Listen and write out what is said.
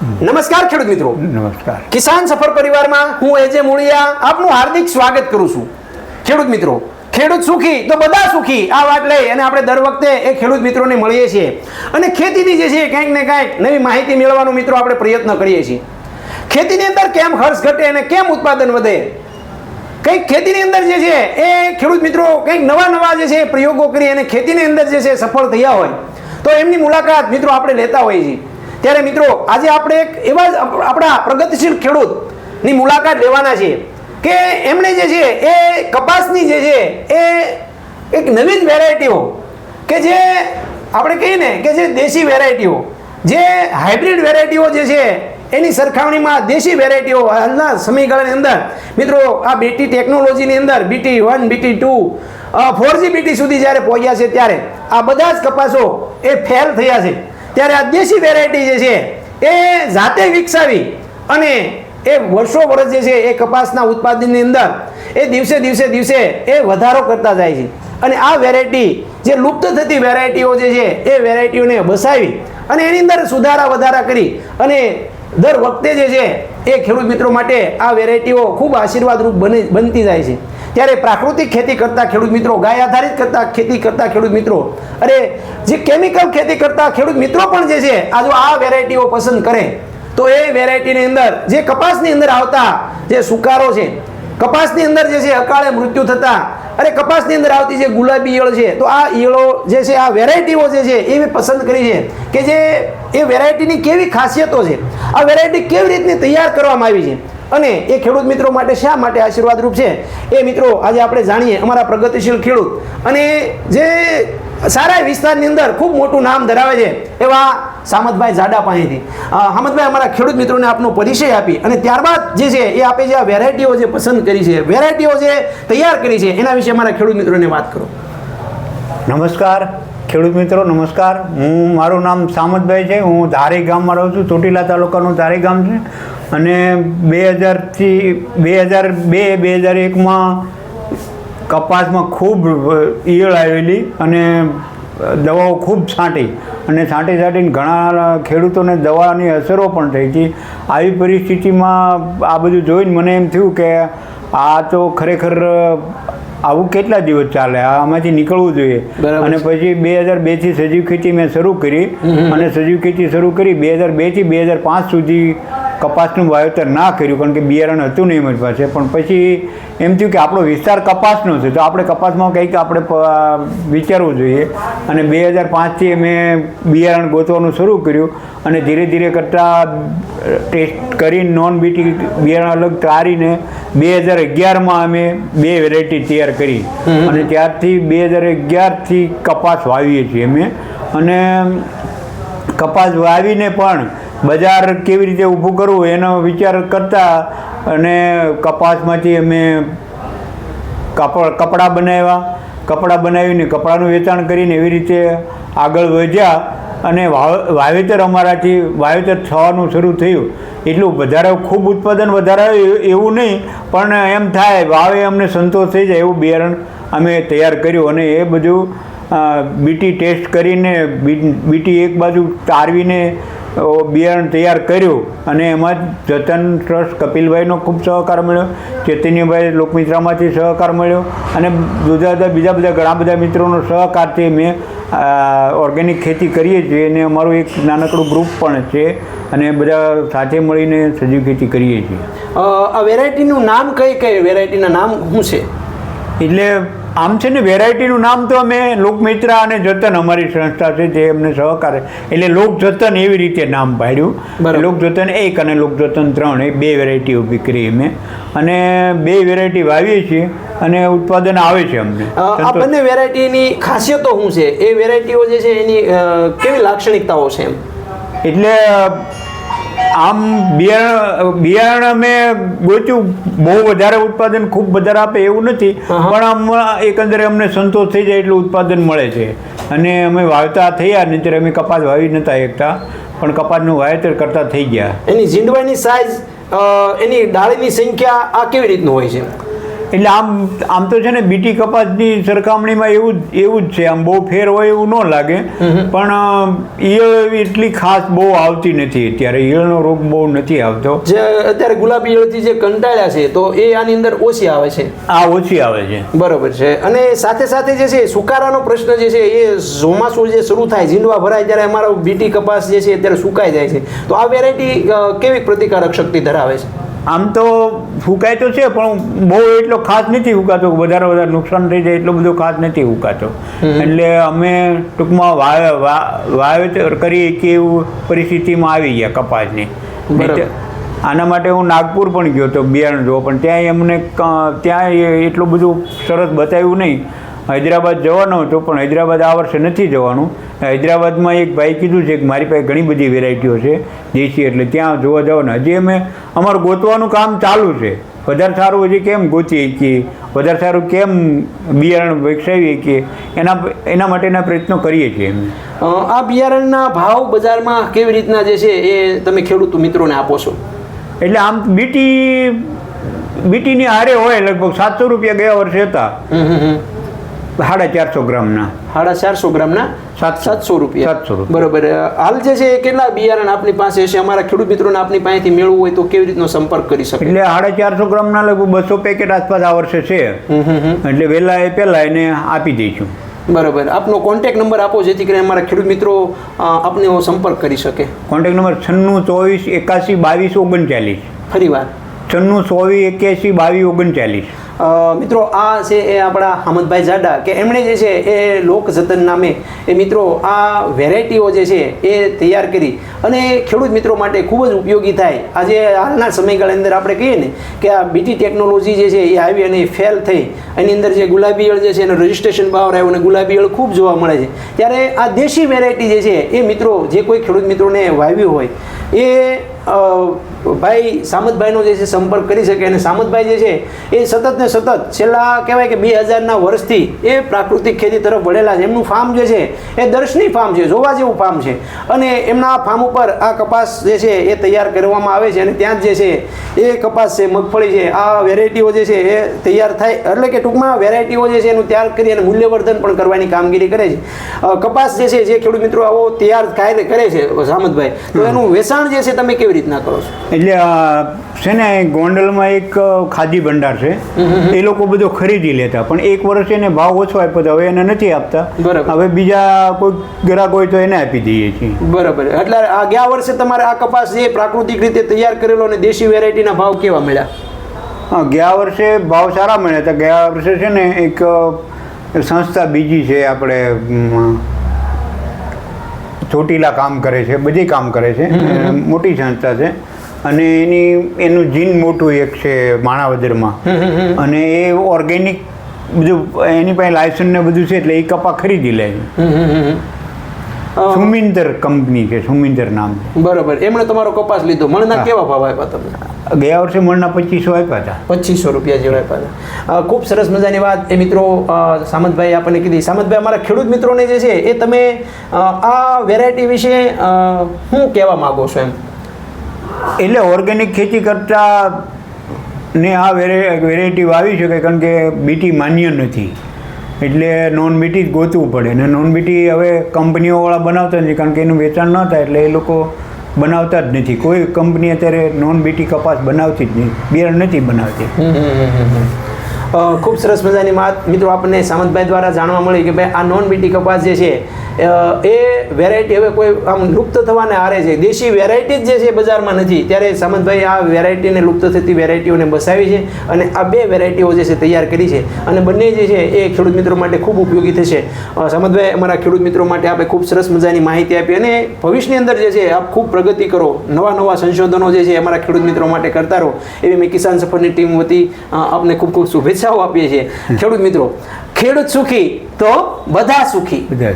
નમસ્કાર ખેડૂત મિત્રો. નમસ્કાર. કિસાન સફર પરિવારમાં હું એજે મુળિયા આપનું હાર્દિક સ્વાગત કરું છું. ખેડૂત મિત્રો ખેડૂત સુખી તો બધા સુખી આ વાત લઈ અને આપણે દર વખતે એ ખેડૂત મિત્રોને મળીએ છીએ. અને ખેતીની જે છે કંઈક ને કંઈક નવી માહિતી મેળવવાનો મિત્રો આપણે પ્રયત્ન કરીએ છીએ. ખેતીની અંદર કેમ ખર્ચ ઘટે અને કેમ ઉત્પાદન વધે? કંઈક ખેતીની અંદર જે છે એ ખેડૂત મિત્રો કંઈક નવા નવા જે છે પ્રયોગો કરી અને ખેતીની અંદર જે છે સફળ થયા હોય. તો એમની મુલાકાત મિત્રો આપણે લેતા હોઈએ છીએ. ત્યારે મિત્રો, આજે આપણે એક એવા જ આપણા પ્રગતિશીલ ખેડૂતની મુલાકાત લેવાના છીએ કે એમણે જે છે એ કપાસની જે છે એ એક નવીન વેરાયટીઓ કે જે આપણે કહીએ ને કે જે દેશી વેરાયટીઓ જે હાઇબ્રિડ વેરાયટીઓ જે છે એની સરખામણીમાં દેશી વેરાયટીઓ હાલના સમયગાળાની અંદર. મિત્રો, આ બીટી ટેકનોલોજીની અંદર BT one BT two four G BT સુધી જ્યારે પહોંચ્યા છે ત્યારે આ બધા જ કપાસો એ ફેલ થયા છે. ત્યારે આ દેશી વેરાયટી જે છે, એ જાતે વિકસાવી અને એ વર્ષો વર્ષ જે છે, એ કપાસના ઉત્પાદનની અંદર એ દિવસે દિવસે દિવસે એ વધારો કરતા જાય છે. અને આ વેરાયટી જે લુપ્ત થતી વેરાયટીઓ જે છે, એ વેરાયટીઓને બસાવી અને એની અંદર સુધારા વધારા કરી અને દર વખતે જે છે, એ ખેડૂત મિત્રો માટે આ વેરાયટીઓ ખૂબ આશીર્વાદરૂપ બની, બનતી જાય છે. ત્યારે પ્રાકૃતિક ખેતી કરતા ખેડૂત મિત્રો, ગાય આધારિત કરતા ખેતી કરતા ખેડૂત મિત્રો, અરે જે કેમિકલ ખેતી કરતા ખેડૂત મિત્રો પણ જે છે આ જો આ વેરાયટીઓ પસંદ કરે. તો એ વેરાયટીની અંદર જે કપાસની અંદર આવતા જે સુકારો છે, કપાસની અંદર જે છે, અકાળે મૃત્યુ થતા, અરે કપાસની અંદર આવતી જે ગુલાબી ઈયળ છે, તો આ ઈયળો જે છે, આ વેરાયટીઓ જે છે, એ મેં પસંદ કરી છે કે જે એ વેરાયટીની કેવી ખાસિયતો છે, આ વેરાયટી કેવી રીતની તૈયાર કરવામાં આવી છે. અને એ ખેડૂત મિત્રો માટે શા માટે આશીર્વાદરૂપ છે? એ મિત્રો, આજે આપણે જાણીએ અમારા પ્રગતિશીલ ખેડૂત. અને જે સારા વિસ્તારની અંદર ખૂબ મોટું નામ ધરાવે છે એવા સામતભાઈ જાડા પાસેથી. હામદભાઈ અમારા ખેડૂત મિત્રોને આપનો પરિચય આપી અને ત્યારબાદ જે છે એ આપે જે આ વેરાયટીઓ જે પસંદ કરી છે, વેરાયટીઓ જે તૈયાર કરી છે, એના વિશે અમારા ખેડૂત મિત્રોને વાત કરો. નમસ્કાર. ખેડૂત મિત્રો, નમસ્કાર. હું, મારું નામ સામતભાઈ છે. હું ધારી ગામમાં રહું છું. ચોટીલા તાલુકાનું ધારી ગામ છે. અને બે હજારથી, બે હજાર બે બે હજાર એકમાં કપાસમાં ખૂબ ઈયળ આવેલી અને દવાઓ ખૂબ છાંટી. અને છાંટી છાંટીને ઘણા ખેડૂતોને દવાની અસરો પણ થઈ હતી. આવી પરિસ્થિતિમાં આ બધું જોઈને મને એમ થયું કે આ તો ખરેખર આવું કેટલા દિવસ ચાલે? આમાંથી નીકળવું જોઈએ. અને પછી બે હજાર બેથી સજીવ ખેતી મેં શરૂ કરી અને સજીવ ખેતી શરૂ કરી બે હજાર બેથી બે હજાર પાંચ સુધી કપાસનું વાવેતર ના કર્યું કારણ કે બિયારણ હતું નહીં અમારી પાસે. પણ પછી એમ થયું કે આપણો વિસ્તાર કપાસનો છે તો આપણે કપાસમાં કંઈક આપણે વિચારવું જોઈએ. અને બે હજાર પાંચથી મેં બિયારણ ગોતવાનું શરૂ કર્યું અને ધીરે ધીરે કરતાં ટેસ્ટ કરીને નોન બીટી બિયારણ અલગ તારીને બે હજાર અગિયારમાં અમે બે વેરાયટી તૈયાર કરી. અને ત્યારથી બે હજાર અગિયારથી કપાસ વાવીએ છીએ અમે. અને કપાસ વાવીને પણ બજાર કેવી રીતે ઊભું કરવું એનો વિચાર કરતા અને કપાસમાંથી અમે કાપડ, કપડાં બનાવ્યા. કપડાં બનાવીને કપડાનું વેચાણ કરીને એવી રીતે આગળ વધ્યા અને વાવ- વાવેતર અમારાથી, વાવેતર થવાનું શરૂ થયું. એટલું વધારે ખૂબ ઉત્પાદન વધારે એવું નહીં, પણ એમ થાય, વાવે અમને સંતોષ થઈ જાય એવું બિયારણ અમે તૈયાર કર્યું અને એ બધું બીટી ટેસ્ટ કરીને બીટી એક બાજુ તારવીને બિયારણ તૈયાર કર્યું અને એમાં જ જતન ટ્રસ્ટ કપિલભાઈનો ખૂબ સહકાર મળ્યો ચૈતન્યભાઈ લોકમિત્રામાંથી સહકાર મળ્યો અને જુદા જુદા બીજા બધા ઘણા બધા મિત્રોનો સહકારથી મેં ઓર્ગેનિક ખેતી કરીએ છીએ અને અમારું એક નાનકડું ગ્રુપ પણ છે અને બધા સાથે મળીને સજીવ ખેતી કરીએ છીએ. આ વેરાયટીનું નામ કઈ કઈ વેરાયટીના નામ શું છે? એટલે આમ છે ને વેરાયટીનું નામ તો અમે લોકમિત્રા અને જતન અમારી સંસ્થા છે જે અમને સહકાર. એટલે લોક જતન એવી રીતે નામ પાડ્યું. લોક જતન એક અને લોક જતન ત્રણ એ બે વેરાયટી ઊભી કરી અમે. અને બે વેરાયટી વાવીએ છીએ અને ઉત્પાદન આવે છે અમને. આ બંને વેરાયટીની ખાસિયતો શું છે? એ વેરાયટીઓ જે છે એની કેવી લાક્ષણિકતાઓ છે એમ? એટલે આમ બિયારણ બિયારણ અમે ગોત્યું બહુ વધારે ઉત્પાદન ખૂબ વધારે આપે એવું નથી. પણ આમ એકંદરે અમને સંતોષ થઈ જાય એટલું ઉત્પાદન મળે છે. અને અમે વાવતા થયા નહીંતર અમે કપાસ વાવી નહોતા એકતા. પણ કપાસનું વાવેતર કરતા થઈ ગયા. એની ઝીંડવાની સાઇઝ એની ડાળીની સંખ્યા આ કેવી રીતનું હોય છે? એટલે આમ આમ તો છે ને બીટી કપાસની સરખામણીમાં એવું જ એવું જ છે. આમ બહુ ફેર હોય એવું ન લાગે. પણ ઈયળ એવી એટલી ખાસ બહુ આવતી નથી અત્યારે. ઈયળનો રોગ બહુ નથી આવતો. જે અત્યારે ગુલાબી ઈયળથી જે કંટાળ્યા છે તો એ આની અંદર ઓછી આવે છે. આ ઓછી આવે છે. બરોબર છે. અને સાથે સાથે જે છે સુકારાનો પ્રશ્ન જે છે એ ચોમાસું જે શરૂ થાય ઝીંડવા ભરાય ત્યારે અમારો બીટી કપાસ જે છે અત્યારે સુકાઈ જાય છે. તો આ વેરાયટી કેવી પ્રતિકારક શક્તિ ધરાવે છે? આમ તો ફૂંકાય તો છે પણ બહુ એટલો ખાસ નથી ફૂંકાતો વધારે વધારે નુકસાન થઈ જાય એટલો બધો ખાસ નથી ફૂંકાતો એટલે અમે ટૂંકમાં વાવે વાવેતર કરી કે એવું પરિસ્થિતિમાં આવી ગયા કપાસની. આના માટે હું નાગપુર પણ ગયો હતો બિયારણ જોવા પણ ત્યાં એમને ત્યાં એટલું બધું સરસ બતાવ્યું નહીં. હૈદરાબાદ જવાનો હતો પણ હૈદરાબાદ આ વર્ષે નથી જવાનું. હૈદરાબાદમાં એક ભાઈ કીધું છે કે મારી પાસે ઘણી બધી વેરાયટીઓ છે દેશી એટલે ત્યાં જોવા જવાના. હજી અમે અમારું ગોતવાનું કામ ચાલુ છે. વધારે સારું હજી કેમ ગોતી શકીએ વધારે સારું કેમ બિયારણ વિકસાવી શકીએ એના એના માટેના પ્રયત્નો કરીએ છીએ અમે. આ બિયારણના ભાવ બજારમાં કેવી રીતના જે છે એ તમે ખેડૂત મિત્રોને આપો છો? એટલે આમ બીટી બીટીની હારે હોય લગભગ સાતસો રૂપિયા ગયા વર્ષે હતા. સાડા ચારસો ગ્રામના. સાડા ચારસો ગ્રામના? સાતસો. રૂપિયા. સાતસો બરોબર. હાલ જે છે એ કેટલા બિયારણ આપની પાસે છે? અમારા ખેડૂત મિત્રોને આપની પાસેથી મેળવવું હોય તો કેવી રીતનો સંપર્ક કરી શકે? એટલે સાડા ચારસો ગ્રામના લગભગ બસો પેકેટ આસપાસ આ વર્ષે છે. એટલે વહેલા એ પહેલાં એને આપી દઈશું. બરોબર. આપનો કોન્ટેક નંબર આપો જેથી કરીને અમારા ખેડૂત મિત્રો આપને સંપર્ક કરી શકે. કોન્ટેક્ટ નંબર છન્નું ચોવીસ એકાસી બાવીસ ઓગણચાલીસ. ફરી વાર. છન્નું ચોવીસ એક્યાસી બાવીસ ઓગણચાલીસ. મિત્રો, આ છે એ આપણા હમદભાઈ જાડા કે એમણે જે છે એ લોક જતન નામે એ મિત્રો આ વેરાયટીઓ જે છે એ તૈયાર કરી. અને ખેડૂત મિત્રો માટે ખૂબ જ ઉપયોગી થાય. આજે હાલના સમયગાળા અંદર આપણે કહીએ ને કે આ બીટી ટેકનોલોજી જે છે એ આવી અને ફેલ થઈ. એની અંદર જે ગુલાબી અળ જે છે એનો રજિસ્ટ્રેશન બહાર આવ્યું અને ગુલાબી અળ ખૂબ જોવા મળે છે. ત્યારે આ દેશી વેરાયટી જે છે એ મિત્રો, જે કોઈ ખેડૂત મિત્રોને વાવ્યું હોય એ ભાઈ સામતભાઈનો જે છે સંપર્ક કરી શકે અને સામતભાઈ જે છે એ સતત ને સતત છેલ્લા કહેવાય કે બે હજારના વર્ષથી એ પ્રાકૃતિક ખેતી તરફ વળેલા છે. એમનું ફાર્મ જે છે એ દર્શની ફાર્મ છે, જોવા જેવું ફાર્મ છે. અને એમના ફાર્મ ઉપર આ કપાસ જે છે એ તૈયાર કરવામાં આવે છે અને ત્યાં જ જે છે એ કપાસ છે, મગફળી છે, આ વેરાયટીઓ જે છે એ તૈયાર થાય. એટલે કે ટૂંકમાં વેરાયટીઓ જે છે એનું તૈયાર કરી અને મૂલ્યવર્ધન પણ કરવાની કામગીરી કરે છે. કપાસ જે છે, જે ખેડૂત મિત્રો આવો તૈયાર કાયદે કરે છે સામતભાઈ, તો એનું વેચાણ જે છે તમે કેવી રીતના કરો છો? એટલે છે ને ગોંડલમાં એક ખાદી ભંડાર છે. એ લોકો બધો ખરીદી લેતા પણ એક વર્ષ એને ભાવ ઓછો આપ્યો તો હવે એને નથી આપતા. હવે બીજા કોઈ ગ્રાહક હોય તો એને આપી દઈએ છીએ. બરાબર. એટલે આ ગયા વર્ષે તમારે આ કપાસ જે પ્રાકૃતિક રીતે તૈયાર કરેલો અને દેશી વેરાયટીના ભાવ કેવા મળ્યા? હા ગયા વર્ષે ભાવ સારા મળ્યા હતા. ગયા વર્ષે છે ને એક સંસ્થા બીજી છે આપણે ચોટીલા કામ કરે છે બધી કામ કરે છે. મોટી સંસ્થા છે. અને એની એનું જીન મોટું એક છે માણાવદરમાં. અને એ ઓર્ગેનિક બધું એની પાસે લાયસન્સ ને બધું છે એટલે એ કપા ખરીદી લે છે. સુમિંદર કંપની છે સુમિંદર નામ બરોબર. એમણે તમારો કપાસ લીધો. મણના કેવા ભાવ આપ્યા તમને? ગયા વર્ષે મણના પચીસો આપ્યા હતા. પચીસો રૂપિયા જેવા આપ્યા હતા. ખૂબ સરસ મજાની વાત. એ મિત્રો સામંતભાઈ આપણને કીધી. સામંતભાઈ અમારા ખેડૂત મિત્રોને જે છે એ તમે આ વેરાયટી વિશે શું કહેવા માગો છો એમ? એટલે ઓર્ગેનિક ખેતી કરતા ને આ વેરે વેરાયટી વાવી શકે કારણ કે બીટી માન્ય નથી. એટલે નોન બીટી જ ગોતવું પડે. ને નોન બીટી હવે કંપનીઓવાળા બનાવતા નથી કારણ કે એનું વેચાણ ન થાય એટલે એ લોકો બનાવતા જ નથી. કોઈ કંપની અત્યારે નોન બીટી કપાસ બનાવતી જ નહીં બિયારણ નથી બનાવતી. ખૂબ સરસ મજાની વાત. મિત્રો, આપણને સામંતભાઈ દ્વારા જાણવા મળી કે ભાઈ આ નોન બીટી કપાસ જે છે એ વેરાયટી હવે કોઈ આમ લુપ્ત થવાને હારે છે. દેશી વેરાયટી જ જે છે બજારમાં નથી. ત્યારે સામંતભાઈ આ વેરાયટીને લુપ્ત થતી વેરાયટીઓને બસાવી છે અને આ બે વેરાયટીઓ જે છે તૈયાર કરી છે. અને બંને જે છે એ ખેડૂત મિત્રો માટે ખૂબ ઉપયોગી થશે. સામંતભાઈ, અમારા ખેડૂત મિત્રો માટે આપણે ખૂબ સરસ મજાની માહિતી આપી અને ભવિષ્યની અંદર જે છે આપ ખૂબ પ્રગતિ કરો. નવા નવા સંશોધનો જે છે અમારા ખેડૂત મિત્રો માટે કરતા રહો. એવી મેં કિસાન સફરની ટીમ વતી આપને ખૂબ ખૂબ શુભેચ્છાઓ આપીએ છીએ. ખેડૂત મિત્રો, ખેડૂત સુખી તો બધા સુખી. બધા